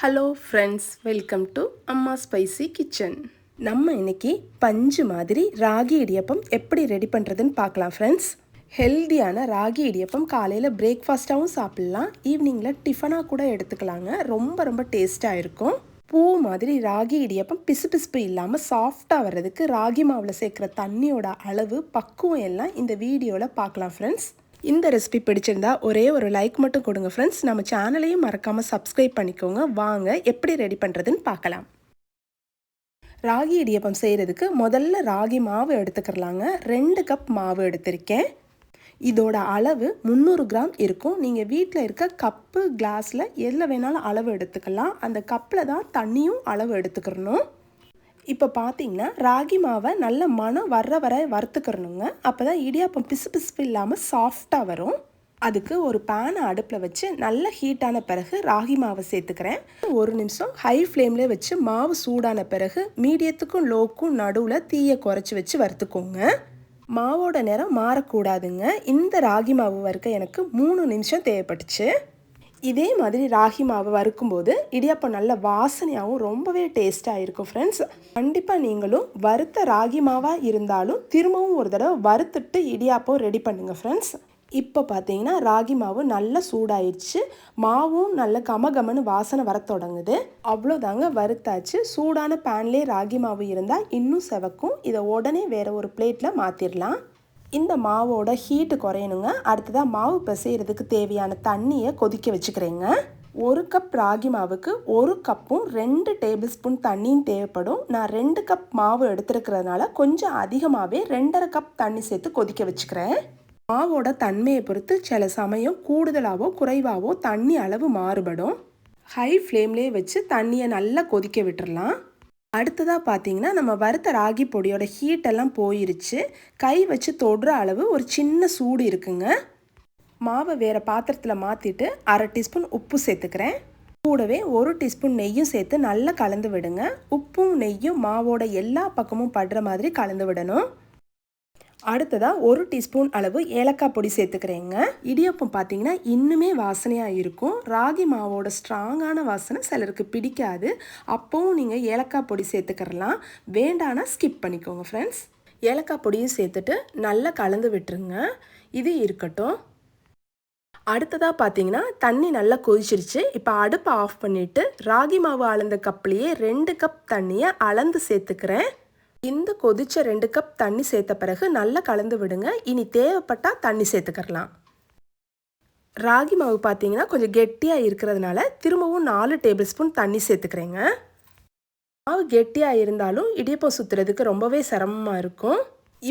Hello friends welcome to Amma spicy kitchen நம்ம இன்னைக்கு பஞ்சு மாதிரி ராகி இடியப்பம் எப்படி ரெடி பண்ணுறதுன்னு பார்க்கலாம் ஃப்ரெண்ட்ஸ் ஹெல்தியான ராகி இடியப்பம் காலையில் பிரேக்ஃபாஸ்ட்டாகவும் சாப்பிட்லாம். ஈவினிங்கில் டிஃபனாக கூட எடுத்துக்கலாங்க. ரொம்ப ரொம்ப டேஸ்ட்டாக இருக்கும். பூ மாதிரி ராகி இடியப்பம் பிசு பிசுப்பு இல்லாமல் சாஃப்டாக வர்றதுக்கு ராகி மாவில் சேர்க்குற தண்ணியோட அளவு பக்குவம் எல்லாம் இந்த வீடியோவில் பார்க்கலாம் ஃப்ரெண்ட்ஸ் இந்த ரெசிபி பிடிச்சிருந்தா ஒரே ஒரு லைக் மட்டும் கொடுங்க ஃப்ரெண்ட்ஸ் நம்ம சேனலையும் மறக்காமல் சப்ஸ்கிரைப் பண்ணிக்கோங்க. வாங்க எப்படி ரெடி பண்ணுறதுன்னு பார்க்கலாம். ராகி இடியப்பம் செய்கிறதுக்கு முதல்ல ராகி மாவு எடுத்துக்கிறலாங்க. ரெண்டு கப் மாவு எடுத்திருக்கேன். இதோட அளவு முந்நூறு கிராம் இருக்கும். நீங்கள் வீட்டில் இருக்க கப்பு கிளாஸில் எதில் வேணாலும் அளவு எடுத்துக்கலாம். அந்த கப்பில் தான் தண்ணியும் அளவு எடுத்துக்கிறணும். இப்போ பார்த்தீங்கன்னா ராகி மாவை நல்ல மனம் வர்ற வர வறுத்துக்கிறணுங்க. அப்போ தான் இடியாப்பம் பிசு பிசுப்பு இல்லாமல் சாஃப்டாக வரும். அதுக்கு ஒரு பேனை அடுப்பில் வச்சு நல்ல ஹீட்டான பிறகு ராகி மாவை சேர்த்துக்கிறேன். ஒரு நிமிஷம் ஹை ஃப்ளேமில் வச்சு மாவு சூடான பிறகு மீடியத்துக்கும் லோக்கும் நடுவில் தீயை குறைச்சி வச்சு வறுத்துக்கோங்க. மாவோட நேரம் மாறக்கூடாதுங்க. இந்த ராகி மாவு வறுக்க எனக்கு மூணு நிமிஷம் தேவைப்பட்டுச்சு. இதே மாதிரி ராகி மாவை வறுக்கும்போது இடியாப்பம் நல்ல வாசனையாகவும் ரொம்பவே டேஸ்ட்டாக இருக்கும் ஃப்ரெண்ட்ஸ் கண்டிப்பாக நீங்களும் வறுத்த ராகி மாவாக இருந்தாலும் திரும்பவும் ஒரு தடவை வறுத்துட்டு இடியாப்பம் ரெடி பண்ணுங்கள் ஃப்ரெண்ட்ஸ் இப்போ பார்த்தீங்கன்னா ராகி மாவு நல்லா சூடாயிடுச்சு மாவும் நல்ல கமகமன்னு வாசனை வர தொடங்குது. அவ்வளோதாங்க வறுத்தாச்சு. சூடான பேன்லேயே ராகி மாவு இருந்தால் இன்னும் செவக்கும். இதை உடனே வேறு ஒரு பிளேட்டில் மாற்றிடலாம் இந்த மாவோட ஹீட்டு குறையணுங்க. அடுத்ததாக மாவு பிசைகிறதுக்கு தேவையான தண்ணியை கொதிக்க வச்சுக்கிறேங்க. ஒரு கப் ராகி மாவுக்கு ஒரு கப்பும் ரெண்டு டேபிள் ஸ்பூன் தண்ணியும் தேவைப்படும். நான் ரெண்டு கப் மாவு எடுத்துருக்கிறதுனால கொஞ்சம் அதிகமாகவே ரெண்டரை கப் தண்ணி சேர்த்து கொதிக்க வச்சுக்கிறேன். மாவோட தன்மையை பொறுத்து சில சமயம் கூடுதலாகவோ குறைவாகவோ தண்ணி அளவு மாறுபடும். ஹை ஃப்ளேம்லேயே வச்சு தண்ணியை நல்லா கொதிக்க விட்டுறலாம். அடுத்ததாக பார்த்தீங்கன்னா நம்ம வறுத்த ராகி பொடியோட ஹீட்டெல்லாம் போயிருச்சு. கை வச்சு தொடுற அளவு ஒரு சின்ன சூடு இருக்குங்க. மாவை வேறு பாத்திரத்தில் மாற்றிட்டு அரை டீஸ்பூன் உப்பு சேர்த்துக்கிறேன். கூடவே ஒரு டீஸ்பூன் நெய்யும் சேர்த்து நல்லா கலந்து விடுங்க. உப்பும் நெய்யும் மாவோட எல்லா பக்கமும் படுற மாதிரி கலந்து விடணும். அடுத்ததாக ஒரு டீஸ்பூன் அளவு ஏலக்காய் பொடி சேர்த்துக்கிறேங்க. இடியப்பம் பார்த்தீங்கன்னா இன்னுமே வாசனையாக இருக்கும். ராகி மாவோட ஸ்ட்ராங்கான வாசனை சிலருக்கு பிடிக்காது. அப்போவும் நீங்கள் ஏலக்காய் பொடி சேர்த்துக்கிறலாம். வேண்டானா ஸ்கிப் பண்ணிக்கோங்க ஃப்ரெண்ட்ஸ் ஏலக்காய் பொடியும் சேர்த்துட்டு நல்லா கலந்து விட்டுருங்க. இது இருக்கட்டும். அடுத்ததாக பார்த்தீங்கன்னா தண்ணி நல்லா கொதிச்சிருச்சு. இப்போ அடுப்பை ஆஃப் பண்ணிவிட்டு ராகி மாவு அளந்த கப்லேயே ரெண்டு கப் தண்ணியை அளந்து சேர்த்துக்கிறேன். இந்த கொதிச்ச ரெண்டு கப் தண்ணி சேர்த்த பிறகு நல்லா கலந்து விடுங்க. இனி தேவைப்பட்டால் தண்ணி சேர்த்துக்கிறலாம் ராகி மாவு பார்த்தீங்கன்னா கொஞ்சம் கெட்டியாக இருக்கிறதுனால திரும்பவும் நாலு டேபிள் ஸ்பூன் தண்ணி சேர்த்துக்கிறேங்க. மாவு கெட்டியாக இருந்தாலும் இடியப்பம் சுற்றுறதுக்கு ரொம்பவே சிரமமாக இருக்கும்.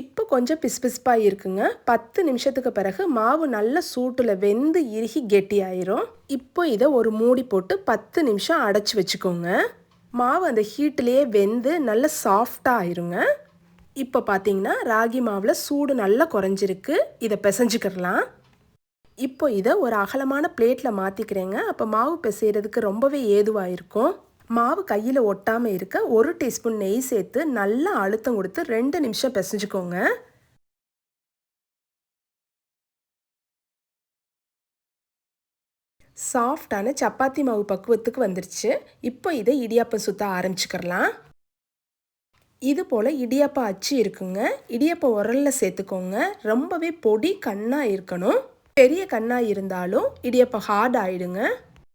இப்போ கொஞ்சம் பிசுபிசுப்பாக இருக்குங்க. பத்து நிமிஷத்துக்கு பிறகு மாவு நல்ல சூட்டில் வெந்து இறுகி கெட்டியாயிரும். இப்போ இதை ஒரு மூடி போட்டு பத்து நிமிஷம் அடைச்சி வச்சுக்கோங்க. மாவு அந்த ஹீட்டிலேயே வெந்து நல்ல சாஃப்டாக ஆயிருங்க. இப்போ பார்த்தீங்கன்னா ராகி மாவில் சூடு நல்லா குறைஞ்சிருக்கு. இதை பிசைஞ்சுக்கிறலாம் இப்போ இதை ஒரு அகலமான பிளேட்டில் மாற்றிக்கிறேங்க அப்போ மாவு பிசைகிறதுக்கு ரொம்பவே ஏதுவாக இருக்கும். மாவு கையில் ஒட்டாமல் இருக்க ஒரு டீஸ்பூன் நெய் சேர்த்து நல்லா அழுத்தம் கொடுத்து ரெண்டு நிமிஷம் பிசைஞ்சுக்கோங்க. சாஃப்டான சப்பாத்தி மாவு பக்குவத்துக்கு வந்துருச்சு. இப்போ இதை இடியாப்பம் சுற்ற ஆரம்பிச்சுக்கிறலாம். இது போல் இடியாப்பம் அச்சு இருக்குங்க. இடியாப்பம் உரலில் சேர்த்துக்கோங்க. ரொம்பவே பொடி கண்ணாக இருக்கணும். பெரிய கண்ணாக இருந்தாலும் இடியாப்பம் ஹார்ட் ஆகிடுங்க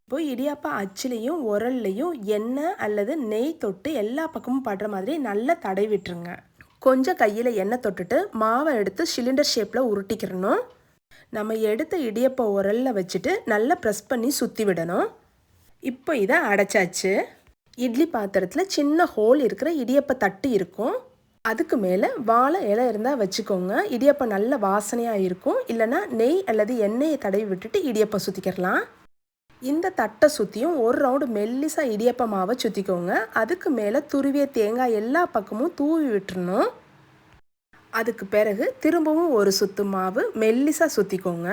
இப்போ இடியாப்பம் அச்சுலேயும் உரல்லையும் எண்ணெய் அல்லது நெய் தொட்டு எல்லா பக்கமும் படுற மாதிரி நல்லா தடை விட்டுருங்க. கொஞ்சம் கையில் எண்ணெய் தொட்டுட்டு மாவை எடுத்து சிலிண்டர் ஷேப்பில் உருட்டிக்கிறணும் நம்ம எடுத்த இடியப்பை உரலில் வச்சுட்டு நல்லா ப்ரெஸ் பண்ணி சுற்றி விடணும். இப்போ இதை அடைச்சாச்சு. இட்லி பாத்திரத்தில் சின்ன ஹோல் இருக்கிற இடியப்ப தட்டு இருக்கும். அதுக்கு மேலே வாழை இலை இருந்தால் வச்சுக்கோங்க. இடியப்பம் நல்ல வாசனையாக இருக்கும். இல்லைனா நெய் அல்லது எண்ணெயை தடவி விட்டுட்டு இடியப்பம் சுற்றிக்கிறலாம் இந்த தட்டை சுற்றியும் ஒரு ரவுண்டு மெல்லிசாக இடியப்ப மாவை சுற்றிக்கோங்க அதுக்கு மேலே துருவிய தேங்காய் எல்லா பக்கமும் தூவி விட்டுருணும் அதுக்கு பிறகு திரும்பவும் ஒரு சுத்து மாவு மெல்லிசாக சுற்றிக்கோங்க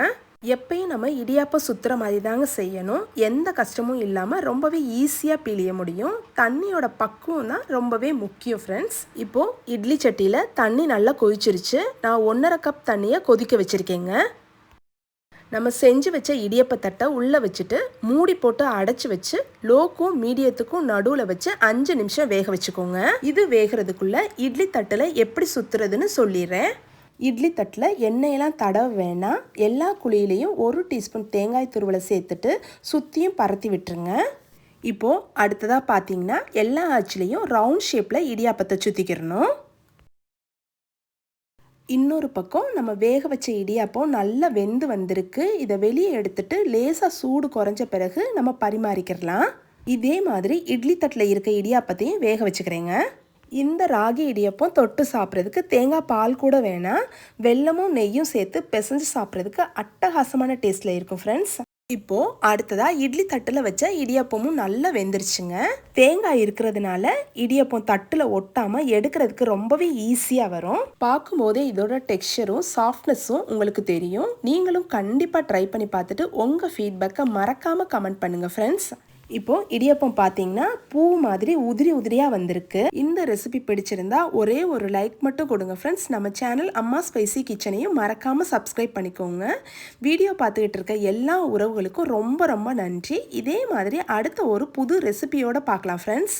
எப்பயும் நம்ம இடியாப்பம் சுற்றுற மாதிரி தாங்க செய்யணும். எந்த கஷ்டமும் இல்லாமல் ரொம்பவே ஈஸியாக பிழிய முடியும். தண்ணியோட பக்குவம் தான் ரொம்பவே முக்கியம் ஃப்ரெண்ட்ஸ் இப்போது இட்லி சட்டியில் தண்ணி நல்லா கொதிச்சிருச்சு. நான் ஒன்றரை கப் தண்ணியை கொதிக்க வச்சுருக்கேங்க. நம்ம செஞ்சு வச்ச இடியப்பத்தட்டை உள்ளே வச்சுட்டு மூடி போட்டு அடைச்சி வச்சு லோக்கும் மீடியத்துக்கும் நடுவில் வச்சு அஞ்சு நிமிஷம் வேக வச்சுக்கோங்க. இது வேகிறதுக்குள்ள இட்லி தட்டில் எப்படி சுற்றுறதுன்னு சொல்லிடுறேன். இட்லி தட்டில் எண்ணெயெல்லாம் தடவ வேணாம். எல்லா குழியிலையும் ஒரு டீஸ்பூன் தேங்காய் துருவலை சேர்த்துட்டு சுற்றியும் பரத்தி விட்டுருங்க. இப்போது அடுத்ததாக பார்த்தீங்கன்னா எல்லா ஆச்சிலையும் ரவுண்ட் ஷேப்பில் இடியாப்பத்தை சுற்றிக்கிறணும் இன்னொரு பக்கம் நம்ம வேக வச்ச இடியாப்பம் நல்லா வெந்து வந்திருக்கு. இதை வெளியே எடுத்துட்டு லேசாக சூடு குறைஞ்ச பிறகு நம்ம பரிமாறிக்கிறலாம் இதே மாதிரி இட்லி தட்டில் இருக்க இடியாப்பத்தையும் வேக வச்சுக்கிறேங்க. இந்த ராகி இடியப்பம் தொட்டு சாப்பிட்றதுக்கு தேங்காய் பால் கூட வேணாம். வெல்லமும் நெய்யும் சேர்த்து பிசைஞ்சு சாப்பிட்றதுக்கு அட்டகாசமான டேஸ்ட்டில் இருக்கும் ஃப்ரெண்ட்ஸ் இப்போ அடுத்ததா இட்லி தட்டில் வச்ச இடியப்பமும் நல்லா வெந்துருச்சுங்க. தேங்காய் இருக்கிறதுனால இடியப்பம் தட்டில் ஒட்டாமல் எடுக்கிறதுக்கு ரொம்பவே ஈஸியாக வரும். பார்க்கும்போதே இதோட டெக்ஸ்டரும் சாஃப்ட்னஸும் உங்களுக்கு தெரியும். நீங்களும் கண்டிப்பாக ட்ரை பண்ணி பார்த்துட்டு உங்கள் ஃபீட்பேக்கை மறக்காமல் கமெண்ட் பண்ணுங்கள் ஃப்ரெண்ட்ஸ் இப்போ இடியப்பம் பார்த்தீங்கன்னா பூ மாதிரி உதிரி உதிரியாக வந்திருக்கு. இந்த ரெசிபி பிடிச்சிருந்தா ஒரே ஒரு லைக் மட்டும் கொடுங்க ஃப்ரெண்ட்ஸ் நம்ம சேனல் அம்மா ஸ்பைசி கிச்சனையும் மறக்காமல் சப்ஸ்கிரைப் பண்ணிக்கோங்க. வீடியோ பார்த்துக்கிட்டு இருக்க எல்லா உறவுகளுக்கும் ரொம்ப ரொம்ப நன்றி. இதே மாதிரி அடுத்த ஒரு புது ரெசிபியோட பார்க்கலாம் ஃப்ரெண்ட்ஸ்